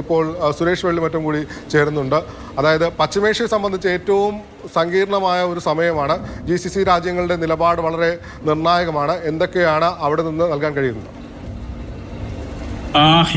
ഇപ്പോൾ സുരേഷ് വെള്ളിമറ്റും കൂടി ചേരുന്നുണ്ട്. അതായത് പശ്ചിമേഷ്യയെ സംബന്ധിച്ച് ഏറ്റവും സങ്കീർണമായ ഒരു സമയമാണ്. ജി സി സി രാജ്യങ്ങളുടെ നിലപാട് വളരെ നിർണായകമാണ്. എന്തൊക്കെയാണ് അവിടെ നിന്ന് നൽകാൻ കഴിയുന്നത്?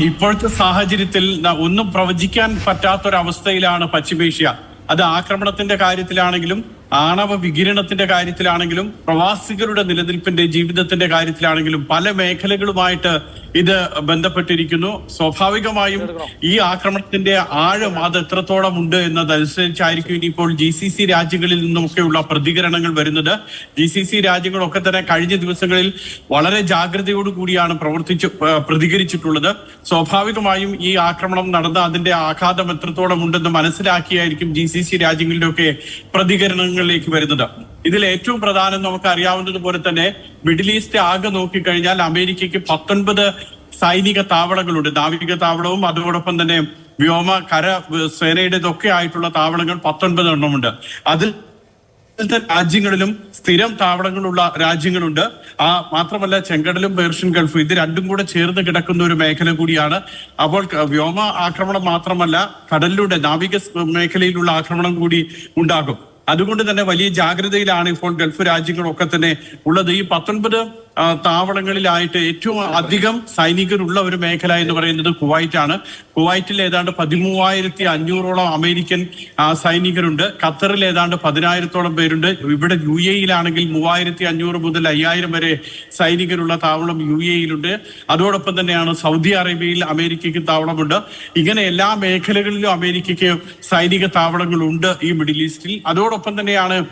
ഇപ്പോഴത്തെ സാഹചര്യത്തിൽ ഒന്നും പ്രവചിക്കാൻ പറ്റാത്തൊരവസ്ഥയിലാണ് പശ്ചിമേഷ്യ. അത് ആക്രമണത്തിന്റെ കാര്യത്തിലാണെങ്കിലും ആണവ വികിരണത്തിന്റെ കാര്യത്തിലാണെങ്കിലും പ്രവാസികളുടെ നിലനിൽപ്പിന്റെ ജീവിതത്തിന്റെ കാര്യത്തിലാണെങ്കിലും പല മേഖലകളുമായിട്ട് ഇത് ബന്ധപ്പെട്ടിരിക്കുന്നു. സ്വാഭാവികമായും ഈ ആക്രമണത്തിന്റെ ആഴം അത് എത്രത്തോളം ഉണ്ട് എന്നതനുസരിച്ചായിരിക്കും ഇനിയിപ്പോൾ ജി സി സി രാജ്യങ്ങളിൽ നിന്നുമൊക്കെയുള്ള പ്രതികരണങ്ങൾ വരുന്നത്. ജി സി സി രാജ്യങ്ങളൊക്കെ തന്നെ കഴിഞ്ഞ ദിവസങ്ങളിൽ വളരെ ജാഗ്രതയോടു കൂടിയാണ് പ്രവർത്തിച്ച് പ്രതികരിച്ചിട്ടുള്ളത്. സ്വാഭാവികമായും ഈ ആക്രമണം നടന്ന അതിന്റെ ആഘാതം എത്രത്തോളം ഉണ്ടെന്ന് മനസ്സിലാക്കിയായിരിക്കും ജി സി സി രാജ്യങ്ങളിലൊക്കെ പ്രതികരണങ്ങളിലേക്ക് വരുന്നത്. ഇതിൽ ഏറ്റവും പ്രധാനം നമുക്ക് അറിയാവുന്നതുപോലെ തന്നെ മിഡിൽ ഈസ്റ്റ് ആകെ നോക്കിക്കഴിഞ്ഞാൽ അമേരിക്കയ്ക്ക് പത്തൊൻപത് സൈനിക താവളങ്ങളുണ്ട്. നാവിക താവളവും അതോടൊപ്പം തന്നെ വ്യോമ കര സേനയുടേതൊക്കെ ആയിട്ടുള്ള താവളങ്ങൾ പത്തൊൻപത് എണ്ണമുണ്ട് അതിൽ രാജ്യങ്ങളിലും സ്ഥിരം താവളങ്ങളുള്ള രാജ്യങ്ങളുണ്ട്. ആ മാത്രമല്ല ചെങ്കടലും പേർഷ്യൻ ഗൾഫും ഇത് രണ്ടും കൂടെ ചേർന്ന് കിടക്കുന്ന ഒരു മേഖല കൂടിയാണ്. അപ്പോൾ വ്യോമ ആക്രമണം മാത്രമല്ല കടലിലൂടെ നാവിക മേഖലയിലുള്ള ആക്രമണം കൂടി ഉണ്ടാകും. അതുകൊണ്ട് തന്നെ വലിയ ജാഗ്രതയിലാണ് ഇപ്പോൾ ഗൾഫ് രാജ്യങ്ങളൊക്കെ തന്നെ ഉള്ളത്. ഈ പത്തൊൻപത് താവളങ്ങളിലായിട്ട് ഏറ്റവും അധികം സൈനികരുള്ള ഒരു മേഖല എന്ന് പറയുന്നത് കുവൈറ്റ് ആണ് കുവൈറ്റിൽ ഏതാണ്ട് പതിമൂവായിരത്തി അഞ്ഞൂറോളം അമേരിക്കൻ സൈനികരുണ്ട്. ഖത്തറിൽ ഏതാണ്ട് പതിനായിരത്തോളം പേരുണ്ട്. ഇവിടെ യു എയിലാണെങ്കിൽ മൂവായിരത്തി അഞ്ഞൂറ് മുതൽ അയ്യായിരം വരെ സൈനികരുള്ള താവളം യു എയിലുണ്ട് അതോടൊപ്പം തന്നെയാണ് സൗദി അറേബ്യയിൽ അമേരിക്കയ്ക്ക് താവളമുണ്ട്. ഇങ്ങനെ എല്ലാ മേഖലകളിലും അമേരിക്കയ്ക്ക് സൈനിക താവളങ്ങളുണ്ട് ഈ മിഡിൽ ഈസ്റ്റിൽ. അതോടൊപ്പം തന്നെയാണ്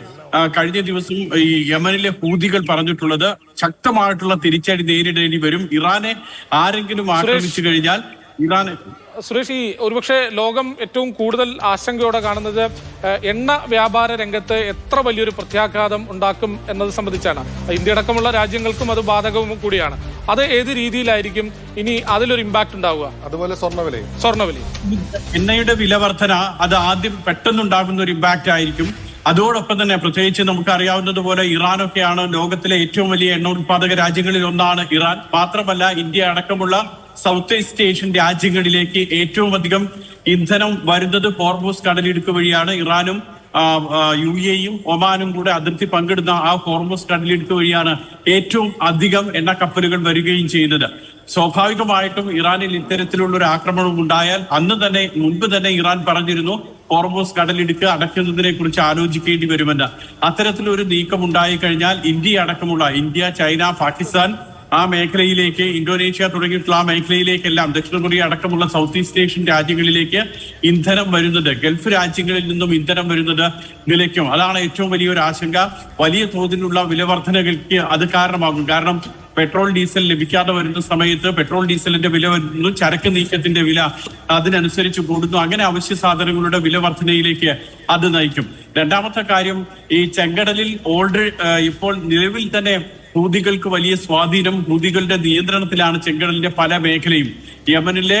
കഴിഞ്ഞ ദിവസം ഈ യമനിലെ ഹൂതികൾ പറഞ്ഞിട്ടുള്ളത് ശക്തമായിട്ടുള്ള തിരിച്ചടി നേരിടേണ്ടി വരും. ഇറാനെ ആരെങ്കിലും ആക്രമിച്ചു കഴിഞ്ഞാൽ ഇറാനെ സുരേഷ് ഈ ഒരുപക്ഷെ ലോകം ഏറ്റവും കൂടുതൽ ആശങ്കയോടെ കാണുന്നത് എണ്ണ വ്യാപാര രംഗത്ത് എത്ര വലിയൊരു പ്രത്യാഘാതം ഉണ്ടാക്കും എന്നത് സംബന്ധിച്ചാണ്. ഇന്ത്യ അടക്കമുള്ള രാജ്യങ്ങൾക്കും അത് ബാധകവും കൂടിയാണ്. അത് ഏത് രീതിയിലായിരിക്കും ഇനി അതിലൊരു ഇമ്പാക്ട് ഉണ്ടാവുക? അതുപോലെ സ്വർണവിലയും. സ്വർണവില എണ്ണയുടെ വില വർധന അത് ആദ്യം പെട്ടെന്നുണ്ടാകുന്ന ഒരു ഇമ്പാക്റ്റ് ആയിരിക്കും. അതോടൊപ്പം തന്നെ പ്രത്യേകിച്ച് നമുക്ക് അറിയാവുന്നതുപോലെ ഇറാനൊക്കെയാണ് ലോകത്തിലെ ഏറ്റവും വലിയ എണ്ണ ഉത്പാദക രാജ്യങ്ങളിൽ ഒന്നാണ് ഇറാൻ. മാത്രമല്ല ഇന്ത്യ അടക്കമുള്ള സൗത്ത് ഈസ്റ്റ് ഏഷ്യൻ രാജ്യങ്ങളിലേക്ക് ഏറ്റവും അധികം ഇന്ധനം വരുന്നത് ഹോർമോസ് കടലിടുക്ക് വഴിയാണ്. ഇറാനും യു എയും ഒമാനും കൂടെ അതിർത്തി പങ്കിടുന്ന ആ ഹോർമോസ് കടലിടുക്ക് വഴിയാണ് ഏറ്റവും അധികം എണ്ണ കപ്പലുകൾ വരികയും ചെയ്യുന്നത്. സ്വാഭാവികമായിട്ടും ഇറാനിൽ ഇത്തരത്തിലുള്ള ഒരു ആക്രമണം ഉണ്ടായാൽ അന്ന് തന്നെ മുൻപ് തന്നെ ഇറാൻ പറഞ്ഞിരുന്നു ഹോർമോസ് കടലിടുക്ക് അടയ്ക്കുന്നതിനെ കുറിച്ച് ആലോചിക്കേണ്ടി വരുമെന്ന്. അത്തരത്തിലൊരു നീക്കം ഉണ്ടായി കഴിഞ്ഞാൽ ഇന്ത്യ അടക്കമുള്ള ഇന്ത്യ ചൈന പാകിസ്ഥാൻ ആ മേഖലയിലേക്ക് ഇന്തോനേഷ്യ തുടങ്ങിയിട്ടുള്ള ആ മേഖലയിലേക്കെല്ലാം ദക്ഷിണ കൊറിയ അടക്കമുള്ള സൗത്ത് ഈസ്റ്റ് ഏഷ്യൻ രാജ്യങ്ങളിലേക്ക് ഇന്ധനം വരുന്നത് ഗൾഫ് രാജ്യങ്ങളിൽ നിന്നും ഇന്ധനം വരുന്നത് നിലയ്ക്കും. അതാണ് ഏറ്റവും വലിയൊരു ആശങ്ക. വലിയ തോതിലുള്ള വിലവർദ്ധനകൾക്ക് അത് കാരണമാകും. കാരണം പെട്രോൾ ഡീസൽ ലഭിക്കാതെ വരുന്ന സമയത്ത് പെട്രോൾ ഡീസലിന്റെ വില വരുന്നു ചരക്ക് നീക്കത്തിന്റെ വില അതിനനുസരിച്ച് കൂടുന്നു. അങ്ങനെ അവശ്യ സാധനങ്ങളുടെ വില വർധനയിലേക്ക് അത് നയിക്കും. രണ്ടാമത്തെ കാര്യം ഈ ചെങ്കടലിൽ ഓൾഡ് ഇപ്പോൾ നിലവിൽ തന്നെ ഹൂതികൾക്ക് വലിയ സ്വാധീനം ഹൂതികളുടെ നിയന്ത്രണത്തിലാണ് ചെങ്കടലിന്റെ പല മേഖലയും. യമനിലെ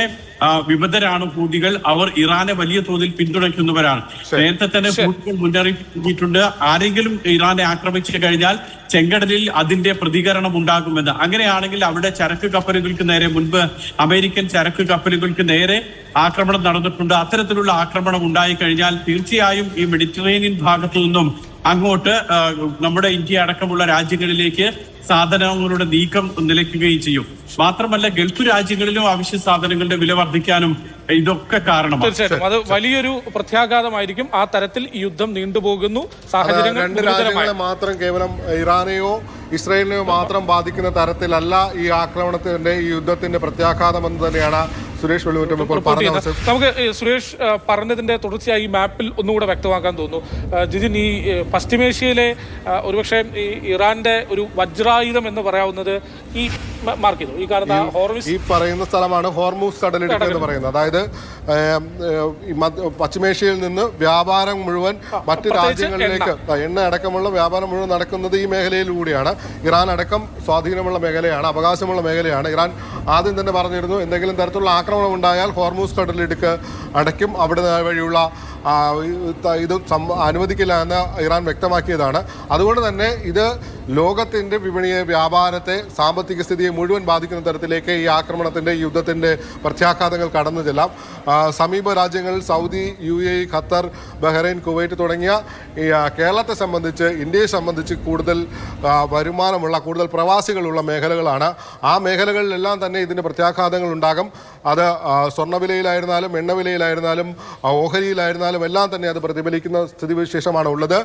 വിമതരാണ് ഹൂതികൾ. അവർ ഇറാനെ വലിയ തോതിൽ പിന്തുണയ്ക്കുന്നവരാണ്. നേരത്തെ തന്നെ ഹൂതികൾ മുന്നറിയിപ്പ് നൽകിയിട്ടുണ്ട് ആരെങ്കിലും ഇറാനെ ആക്രമിച്ചു കഴിഞ്ഞാൽ ചെങ്കടലിൽ അതിന്റെ പ്രതികരണം ഉണ്ടാകുമെന്ന് അങ്ങനെയാണെങ്കിൽ അവിടെ ചരക്ക് കപ്പലുകൾക്ക് നേരെ മുൻപ് അമേരിക്കൻ ചരക്ക് കപ്പലുകൾക്ക് നേരെ ആക്രമണം നടന്നിട്ടുണ്ട്. അത്തരത്തിലുള്ള ആക്രമണം ഉണ്ടായി കഴിഞ്ഞാൽ തീർച്ചയായും ഈ മെഡിറ്ററേനിയൻ ഭാഗത്തു നിന്നും അങ്ങോട്ട് നമ്മുടെ ഇന്ത്യ അടക്കമുള്ള രാജ്യങ്ങളിലേക്ക് സാധനങ്ങളുടെ നീക്കം നിലയ്ക്കുകയും ചെയ്യും. മാത്രമല്ല ഗൾഫ് രാജ്യങ്ങളിലും അവശ്യ സാധനങ്ങളുടെ വില വർദ്ധിക്കാനും ഇതൊക്കെ കാരണം തീർച്ചയായിട്ടും. അത് വലിയൊരു പ്രത്യാഘാതമായിരിക്കും. ആ തരത്തിൽ യുദ്ധം നീണ്ടുപോകുന്നു. സാഹചര്യങ്ങൾ രണ്ട് രാജ്യങ്ങളെ മാത്രം കേവലം ഇറാനെയോ ഇസ്രായേലിനെയോ മാത്രം ബാധിക്കുന്ന തരത്തിലല്ല ഈ ആക്രമണത്തിന്റെ ഈ യുദ്ധത്തിന്റെ പ്രത്യാഘാതം എന്ന് തന്നെയാണ് സുരേഷ് നമുക്ക് സുരേഷ് പറഞ്ഞതിന്റെ തുടർച്ചയായി ഈ മാപ്പിൽ ഒന്നുകൂടെ വ്യക്തമാക്കാൻ തോന്നുന്നു. ജിതിൻ ഈ പശ്ചിമേഷ്യയിലെ ഒരുപക്ഷെ ഈ ഇറാന്റെ ഒരു വജ്രായുധം എന്ന് പറയാവുന്നത് ഈ മ- മാർക്ക് ചെയ്തു. ഈ ഹോർമിസ് ഈ പറയുന്ന സ്ഥലമാണ് ഹോർമൂസ് കടലിടുക്ക് എന്ന് പറയുന്നത്. അതായത് പശ്ചിമേഷ്യയിൽ നിന്ന് വ്യാപാരം മുഴുവൻ മറ്റ് രാജ്യങ്ങളിലേക്ക് എണ്ണ അടക്കമുള്ള വ്യാപാരം മുഴുവൻ നടക്കുന്നത് ഈ മേഖലയിലൂടെയാണ്. ഇറാൻ അടക്കം സ്വാധീനമുള്ള മേഖലയാണ് അവകാശമുള്ള മേഖലയാണ്. ഇറാൻ ആദ്യം തന്നെ പറഞ്ഞിരുന്നു എന്തെങ്കിലും തരത്തിലുള്ള ആക്രമണം ഉണ്ടായാൽ ഹോർമൂസ് കടലിടുക്ക് അടയ്ക്കും. അവിടെ വഴിയുള്ള ഇത് അനുവദിക്കില്ല എന്ന് ഇറാൻ വ്യക്തമാക്കിയതാണ്. അതുകൊണ്ട് തന്നെ ഇത് ലോകത്തിന്റെ വിപണിയെ വ്യാപാരത്തെ സാമ്പത്തിക സ്ഥിതിയെ മുഴുവൻ ബാധിക്കുന്ന തരത്തിലേക്ക് ഈ ആക്രമണത്തിന്റെ യുദ്ധത്തിന്റെ പ്രത്യാഘാതങ്ങൾ കടന്നു ചെല്ലാം. സമീപ രാജ്യങ്ങളിൽ Saudi U A Qatar Bahrain Kuwait തുടങ്ങിയ കേരളത്തെ സംബന്ധിച്ച് ഇന്ത്യയെ സംബന്ധിച്ച് കൂടുതൽ വരുമാനമുള്ള കൂടുതൽ പ്രവാസികളുള്ള മേഖലകളാണ്. ആ മേഖലകളിലെല്ലാം തന്നെ ഇതിന്റെ പ്രത്യാഘാതങ്ങൾ ഉണ്ടാകും. അത് സ്വർണവിലയിലായിരുന്നാലും എണ്ണവിലയിലായിരുന്നാലും ഓഹരിയിലായിരുന്നാലും എല്ലാം തന്നെ അത് പ്രതിഫലിക്കുന്ന സ്ഥിതിവിശേഷമാണ് ഉള്ളത്.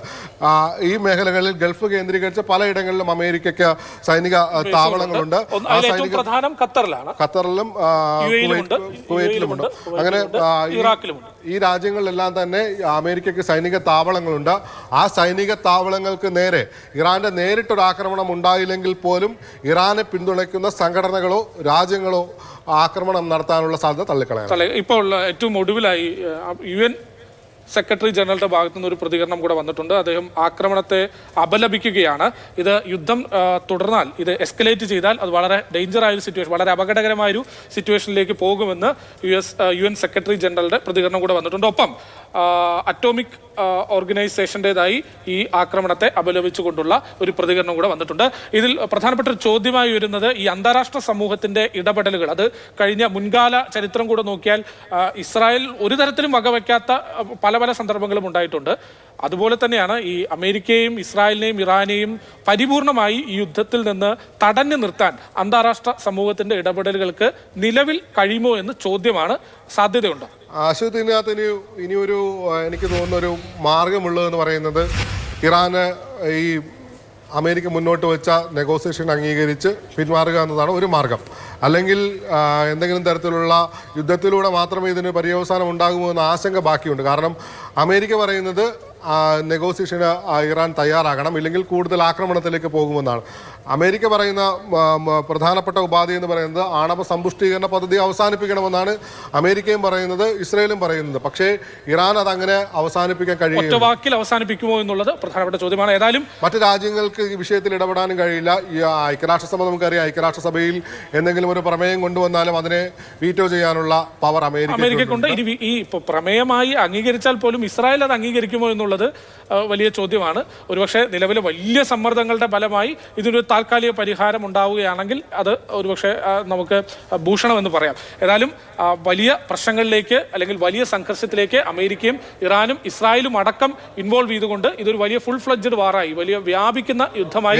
ഈ മേഖലകളിൽ ഗൾഫ് കേന്ദ്രീകരിച്ച് പലയിടങ്ങളിലും അമേരിക്കയ്ക്ക് സൈനിക താവളങ്ങളുണ്ട്. ആ സൈനിക പ്രധാനം ഖത്തറിലാണ്. ഖത്തറിലും കുവൈറ്റിലുമുണ്ട്. അങ്ങനെ ഈ- ഇറാഖിലുമുണ്ട്. ഈ രാജ്യങ്ങളിലെല്ലാം തന്നെ അമേരിക്കയ്ക്ക് സൈനിക താവളങ്ങളുണ്ട്. ആ സൈനിക താവളങ്ങൾക്ക് നേരെ ഇറാന്റെ നേരിട്ടൊരു ആക്രമണം ഉണ്ടായില്ലെങ്കിൽ പോലും ഇറാനെ പിന്തുണയ്ക്കുന്ന സംഘടനകളോ രാജ്യങ്ങളോ ആക്രമണം നടത്താനുള്ള സാധ്യത തള്ളിക്കളയാം ഇപ്പോൾ ഇപ്പോൾ ഏറ്റവും ഒടുവിലായി യു എൻ സെക്രട്ടറി ജനറലിന്റെ ഭാഗത്തു നിന്ന് ഒരു പ്രതികരണം കൂടെ വന്നിട്ടുണ്ട്. അദ്ദേഹം ആക്രമണത്തെ അപലപിക്കുകയാണ്. ഇത് യുദ്ധം തുടർന്നാൽ ഇത് എസ്കലേറ്റ് ചെയ്താൽ അത് വളരെ ഡേഞ്ചർ ആയ ഒരു സിറ്റുവേഷൻ വളരെ അപകടകരമായ ഒരു സിറ്റുവേഷനിലേക്ക് പോകുമെന്ന് U S U N secretary ജനറലിന്റെ പ്രതികരണം കൂടെ വന്നിട്ടുണ്ട്. ഒപ്പം അറ്റോമിക് ഓർഗനൈസേഷന്റെതായി ഈ ആക്രമണത്തെ അപലപിച്ചുകൊണ്ടുള്ള ഒരു പ്രതികരണം കൂടെ വന്നിട്ടുണ്ട്. ഇതിൽ പ്രധാനപ്പെട്ട ഒരു ചോദ്യമായി വരുന്നത് ഈ അന്താരാഷ്ട്ര സമൂഹത്തിന്റെ ഇടപെടലുകൾ. അത് കഴിഞ്ഞ മുൻകാല ചരിത്രം കൂടെ നോക്കിയാൽ ഇസ്രായേൽ ഒരു തരത്തിലും വകവയ്ക്കാത്ത പല പല സന്ദർഭങ്ങളും ഉണ്ടായിട്ടുണ്ട്. അതുപോലെ തന്നെയാണ് ഈ അമേരിക്കയെയും ഇസ്രായേലിനെയും ഇറാനെയും പരിപൂർണമായി ഈ യുദ്ധത്തിൽ നിന്ന് തടഞ്ഞു നിർത്താൻ അന്താരാഷ്ട്ര സമൂഹത്തിന്റെ ഇടപെടലുകൾക്ക് നിലവിൽ കഴിയുമോ എന്ന് ചോദ്യമാണ്. സാധ്യതയുണ്ട്? ആശുപത്രിനകത്ത് ഇനി ഇനിയൊരു എനിക്ക് തോന്നുന്ന ഒരു മാർഗമുള്ളതെന്ന് പറയുന്നത് ഇറാന് ഈ അമേരിക്ക മുന്നോട്ട് വെച്ച നെഗോസിയേഷൻ അംഗീകരിച്ച് പിന്മാറുക എന്നതാണ് ഒരു മാർഗം. അല്ലെങ്കിൽ എന്തെങ്കിലും തരത്തിലുള്ള യുദ്ധത്തിലൂടെ മാത്രമേ ഇതിന് പര്യവസാനം ഉണ്ടാകുമോ എന്ന ആശങ്ക ബാക്കിയുണ്ട്. കാരണം അമേരിക്ക പറയുന്നത് നെഗോസിയേഷന് ഇറാൻ തയ്യാറാകണം. ഇല്ലെങ്കിൽ കൂടുതൽ ആക്രമണത്തിലേക്ക് പോകുമെന്നാണ്. അമേരിക്ക പറയുന്ന പ്രധാനപ്പെട്ട ഉപാധി എന്ന് പറയുന്നത് ആണവ സമ്പുഷ്ടീകരണ പദ്ധതി അവസാനിപ്പിക്കണമെന്നാണ് അമേരിക്കയും പറയുന്നത് ഇസ്രയേലും പറയുന്നത്. പക്ഷേ ഇറാൻ അത് അങ്ങനെ അവസാനിപ്പിക്കാൻ ഒറ്റ വാക്കിൽ അവസാനിപ്പിക്കുമോ എന്നുള്ളത് പ്രധാനപ്പെട്ട ചോദ്യമാണ്. ഏതായാലും മറ്റു രാജ്യങ്ങൾക്ക് ഈ വിഷയത്തിൽ ഇടപെടാനും കഴിയില്ല. ഈ ഐക്യരാഷ്ട്രസഭ നമുക്കറിയാം ഐക്യരാഷ്ട്രസഭയിൽ എന്തെങ്കിലും ഒരു പ്രമേയം കൊണ്ടുവന്നാലും അതിനെ വീറ്റോ ചെയ്യാനുള്ള പവർ അമേരിക്ക അമേരിക്കക്കുണ്ട് ഇനി ഈ പ്രമേയമായി അംഗീകരിച്ചാൽ പോലും ഇസ്രായേൽ അത് അംഗീകരിക്കുമോ എന്നുള്ളത് വലിയ ചോദ്യമാണ്. ഒരുപക്ഷെ നിലവിലെ വലിയ സമ്മർദ്ദങ്ങളുടെ ഫലമായി ഇതിനൊരു താൽക്കാലിക പരിഹാരം ഉണ്ടാവുകയാണെങ്കിൽ അത് ഒരുപക്ഷെ നമുക്ക് ഭൂഷണമെന്ന് പറയാം. ഏതായാലും വലിയ പ്രശ്നങ്ങളിലേക്ക് അല്ലെങ്കിൽ വലിയ സംഘർഷത്തിലേക്ക് അമേരിക്കയും ഇറാനും ഇസ്രായേലും അടക്കം ഇൻവോൾവ് ചെയ്തുകൊണ്ട് ഇതൊരു വലിയ ഫുൾ ഫ്ലഡ്ജഡ് വാറായി വലിയ വ്യാപിക്കുന്ന യുദ്ധമായി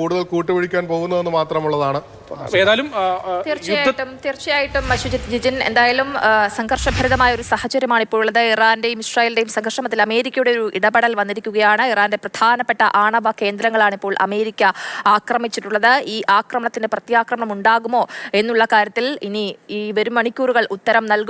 കൂടുതൽ കൂട്ടുപിടിക്കാൻ പോകുന്നതെന്ന് മാത്രമുള്ളതാണ്. ഏതായാലും തീർച്ചയായിട്ടും തീർച്ചയായിട്ടും അശ്വജിത് ജിജിൻ എന്തായാലും സംഘർഷഭരിതമായ ഒരു സാഹചര്യമാണ് ഇപ്പോൾ ഉള്ളത് ഇറാന്റെയും ഇസ്രായേലിന്റെയും സംഘർഷത്തിൽ അമേരിക്കയുടെ ഒരു ഇടപെടൽ വന്നിരിക്കുകയാണ്. ഇറാന്റെ പ്രധാനപ്പെട്ട ആണവ കേന്ദ്രങ്ങളാണ് ഇപ്പോൾ അമേരിക്ക ആക്രമിച്ചിട്ടുള്ളത്. ഈ ആക്രമണത്തിന് പ്രത്യാക്രമണം ഉണ്ടാകുമോ എന്നുള്ള കാര്യത്തിൽ ഇനി ഈ വരും മണിക്കൂറുകൾ ഉത്തരം നൽകും.